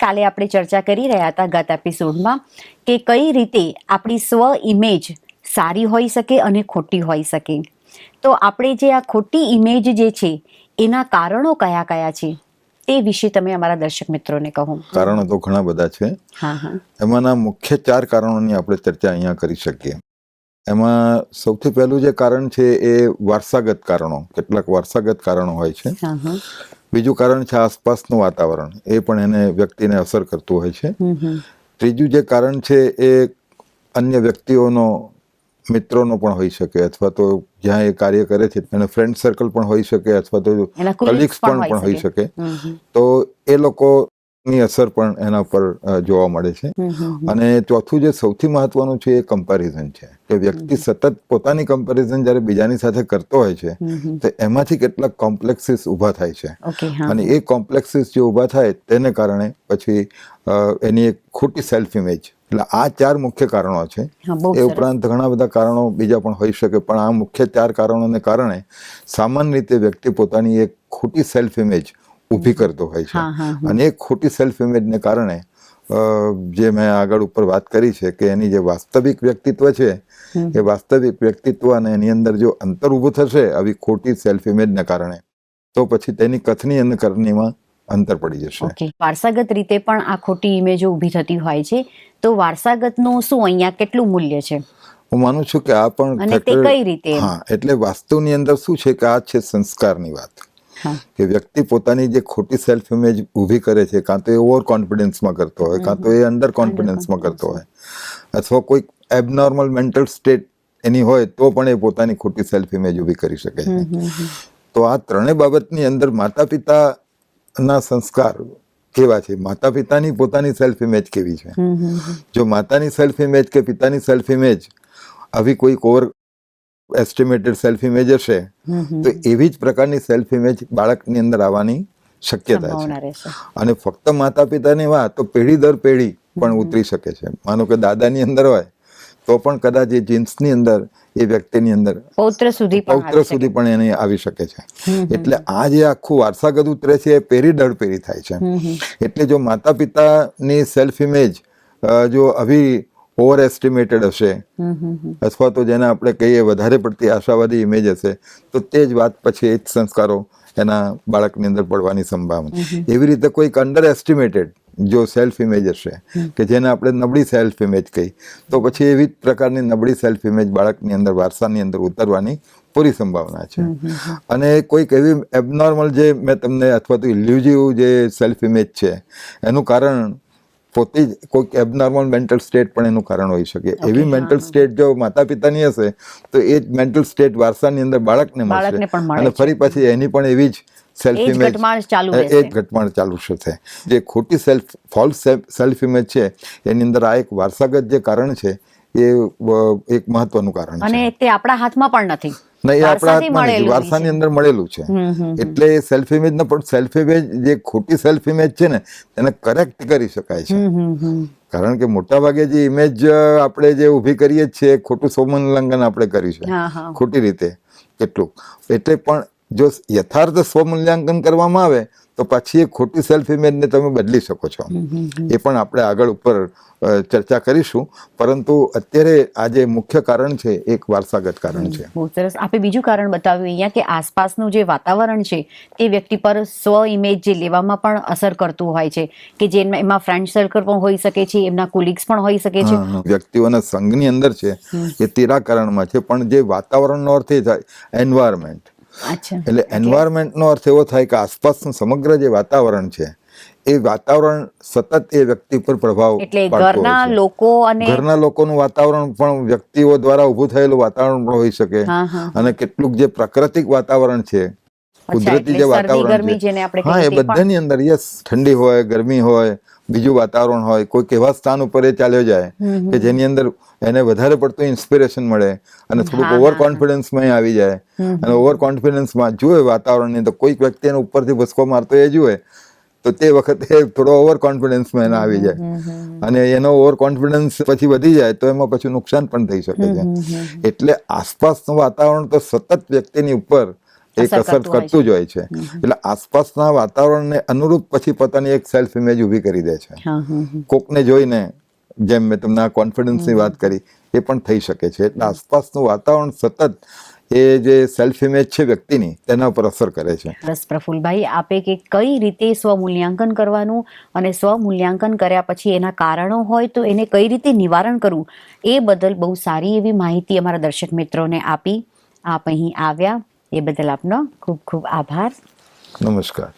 કાલે આપણે ચર્ચા કરી રહ્યા હતા ગત એપિસોડમાં કે કઈ રીતે આપણી સ્વ ઇમેજ સારી હોઈ શકે અને ખોટી હોઈ શકે. તો આપણે જે આ ખોટી ઇમેજ જે છે એના કારણો કયા કયા છે તે વિશે તમે અમારા દર્શક મિત્રોને કહો. કારણો તો ઘણા બધા છે. હા હા. એમાંના મુખ્ય ચાર કારણોની આપણે ચર્ચા અહીંયા કરી શકીએ. એમાં સૌથી પહેલું જે કારણ છે એ વારસાગત કારણો. કેટલાક વારસાગત કારણો હોય છે. બીજું કારણ છે આસપાસનું વાતાવરણ. એ પણ એને વ્યક્તિને અસર કરતું હોય છે. ત્રીજું જે કારણ છે એ અન્ય વ્યક્તિઓનો મિત્રોનો પણ હોઈ શકે અથવા તો જ્યાં એ કાર્ય કરે છે એને ફ્રેન્ડ સર્કલ પણ હોઈ શકે અથવા તો કલીગ્સ પણ પણ હોઈ શકે. તો એ લોકોની અસર પણ એના પર જોવા મળે છે. અને ચોથું જે સૌથી મહત્વનું છે એ કમ્પેરિઝન છે. કે વ્યક્તિ સતત પોતાની કમ્પેરિઝન જ્યારે બીજાની સાથે કરતો હોય છે. તો એમાંથી કેટલાક કોમ્પ્લેક્સીસ ઊભા થાય છે. અને એ કોમ્પ્લેક્સીસ જે ઊભા થાય તેને કારણે પછી એની એક ખોટી સેલ્ફ ઇમેજ એટલે આ ચાર મુખ્ય કારણો છે. એ ઉપરાંત ઘણા બધા કારણો બીજા પણ હોઈ શકે પણ આ મુખ્ય ચાર કારણોને કારણે સામાન્ય રીતે વ્યક્તિ પોતાની એક ખોટી સેલ્ફ ઇમેજ ઊભી કરતો હોય છે. અને એ ખોટી સેલ્ફ ઇમેજને કારણે જે મેં આગળ ઉપર વાત કરી છે કે એની જે વાસ્તવિક વ્યક્તિત્વ છે એ વાસ્તવિક વ્યક્તિત્વ અને એની અંદર જો અંતર ઊભું થશે આવી ખોટી સેલ્ફ ઇમેજને કારણે તો પછી તેની કથની અને કરણીમાં અંતર પડી જશે. વારસાગત રીતે પણ આ ખોટી ઇમેજો ઊભી થતી હોય છે. તો વારસાગતનું શું અહીંયા કેટલું મૂલ્ય છે? હું માનું છું કે આ પણ કઈ રીતે? હા એટલે વાસ્તુની અંદર શું છે કે આ છે સંસ્કારની વાત. કે વ્યક્તિ પોતાની જે ખોટી સેલ્ફ ઇમેજ ઊભી કરે છે કાં તો એ ઓવર કોન્ફિડન્સમાં કરતો હોય કાં તો એ અંડર કોન્ફિડન્સમાં કરતો હોય. અથવા કોઈ એબનોર્મલ મેન્ટલ સ્ટેટ એની હોય તો પણ એ પોતાની ખોટી સેલ્ફ ઇમેજ ઊભી કરી શકે છે. તો આ ત્રણેય બાબતની અંદર માતા પિતાના સંસ્કાર કેવા છે? માતા પિતાની પોતાની સેલ્ફ ઇમેજ કેવી છે. જો માતાની સેલ્ફ ઇમેજ કે પિતાની સેલ્ફ ઇમેજ આવી કોઈ ઓવર એસ્ટિમેટેડ સેલ્ફ ઇમેજ હશે. તો એવી જ પ્રકારની સેલ્ફ ઇમેજ બાળકની અંદર આવવાની શક્યતા છે. અને ફક્ત માતા પિતાની વાત તો પેઢી દર પેઢી પણ ઉતરી શકે છે. માનો કે દાદાની અંદર હોય તો પણ કદાચ એ જીન્સની અંદર એ વ્યક્તિની અંદર પૌત્ર સુધી પૌત્ર સુધી પણ એને આવી શકે છે. એટલે આ જે આખું વારસાગત ઉતરે છે એ પેઢી દર પેઢી થાય છે. એટલે જો માતા પિતાની સેલ્ફ ઇમેજ જો આવી ઓવર એસ્ટિમેટેડ હશે. અથવા તો જેને આપણે કહીએ વધારે પડતી આશાવાદી ઇમેજ હશે તો તે જ વાત પછી એ જ સંસ્કારો એના બાળકની અંદર પડવાની સંભાવના એવી રીતે કોઈક અંડર એસ્ટિમેટેડ જો સેલ્ફ ઇમેજ હશે કે જેને આપણે નબળી સેલ્ફ ઇમેજ કહી તો પછી એવી જ પ્રકારની નબળી સેલ્ફ ઇમેજ બાળકની અંદર વારસાની અંદર ઉતરવાની પૂરી સંભાવના છે. અને કોઈક એવી એબનોર્મલ જે મેં તમને અથવા તો ઇલ્યુઝિવ જે સેલ્ફ ઇમેજ છે એનું કારણ પોતે જ કોઈક એબનોર્મલ મેન્ટલ સ્ટેટ પણ એનું કારણ હોઈ શકે. એવી મેન્ટલ સ્ટેટ જો માતા પિતાની હશે તો એ જ મેન્ટલ સ્ટેટ વારસાની અંદર બાળકને મળશે. અને ફરી પછી એની પણ એવી જ સેલ્ફ ઇમેજ એ જ. ઘટમાળ ચાલુ થશે. જે ખોટી સેલ્ફ ફોલ્સ સેલ્ફ ઇમેજ છે એની અંદર આ એક વારસાગત જે કારણ છે એ એક મહત્વનું કારણ છે. અને તે આપણા હાથમાં પણ નથી. નહીં એ આપણા હાથમાં નથી વારસાની અંદર મળેલું છે. એટલે સેલ્ફ ઇમેજ ને પણ સેલ્ફ ઇમેજ જે ખોટી સેલ્ફ ઇમેજ છે ને તેને કરેક્ટ કરી શકાય છે. કારણ કે મોટા ભાગે જે ઇમેજ આપણે જે ઊભી કરીએ છીએ ખોટું સ્વમૂલ્યાંકન આપણે હા ખોટી રીતે. કેટલું? એટલે પણ જો યથાર્થ સ્વમૂલ્યાંકન કરવામાં આવે તો પછી એ ખોટી સેલ્ફ ઇમેજને તમે બદલી શકો છો. એ પણ આપણે આગળ ઉપર ચર્ચા કરીશું. પરંતુ અત્યારે આ જે મુખ્ય કારણ છે એક વારસાગત કારણ છે. બહુ સરસ. આપે બીજું કારણ બતાવ્યું અહીંયા કે આસપાસનું જે વાતાવરણ છે તે વ્યક્તિ પર સ્વ ઇમેજ જે લેવામાં પણ અસર કરતું હોય છે. કે જે એમાં ફ્રેન્ડ સર્કલ પણ હોઈ શકે છે એમના કોલિગ્સ પણ હોઈ શકે છે. વ્યક્તિઓના સંઘની અંદર છે એ તેરા કારણમાં છે. પણ જે વાતાવરણનો અર્થ એ થાય એન્વાયરમેન્ટ એટલે એન્વાયરમેન્ટનો અર્થ એવો થાય કે આસપાસનું સમગ્ર જે વાતાવરણ છે એ વાતાવરણ સતત એ વ્યક્તિ પર પ્રભાવ એટલે ઘરના લોકો અને ઘરના લોકોનું વાતાવરણ પણ વ્યક્તિઓ દ્વારા ઊભું થયેલું વાતાવરણ પણ હોઈ શકે. અને કેટલુંક જે પ્રાકૃતિક વાતાવરણ છે કુદરતી જે વાતાવરણ છે. હા એ બધાની અંદર યસ ઠંડી હોય ગરમી હોય બીજું વાતાવરણ હોય કોઈક એવા સ્થાન ઉપર એ ચાલ્યો જાય કે જેની અંદર એને વધારે પડતું ઇન્સ્પિરેશન મળે અને થોડુંક ઓવર કોન્ફિડન્સમાં આવી જાય. અને ઓવર કોન્ફિડન્સમાં જુએ વાતાવરણની તો કોઈક વ્યક્તિ એને ઉપરથી ભસકો મારતો એ જુએ તો તે વખતે થોડો ઓવર કોન્ફિડન્સમાં એને આવી જાય. અને એનો ઓવર કોન્ફિડન્સ પછી વધી જાય તો એમાં પછી નુકસાન પણ થઈ શકે છે. એટલે આસપાસનું વાતાવરણ તો સતત વ્યક્તિની ઉપર એક અસર કરતું જ હોય છે. એટલે આસપાસના વાતાવરણને અનુરૂપ પછી પોતાની એક સેલ્ફ ઇમેજ ઊભી કરી દે છે. કોકને જોઈને જેમ મેં તમને આ કોન્ફિડન્સની વાત કરી એ પણ થઈ શકે છે. એટલે આસપાસનું વાતાવરણ સતત એ જે સેલ્ફ ઇમેજ છે વ્યક્તિની તેના ઉપર અસર કરે છે. સરસ પ્રફુલભાઈ આપે કે કઈ રીતે સ્વમૂલ્યાંકન કરવાનું અને સ્વમૂલ્યાંકન કર્યા પછી એના કારણો હોય તો એને કઈ રીતે નિવારણ કરવું એ બદલ બહુ સારી એવી માહિતી અમારા દર્શક મિત્રોને આપી. આપ અહીં આવ્યા. એ બદલ આપનો ખૂબ ખૂબ આભાર. નમસ્કાર.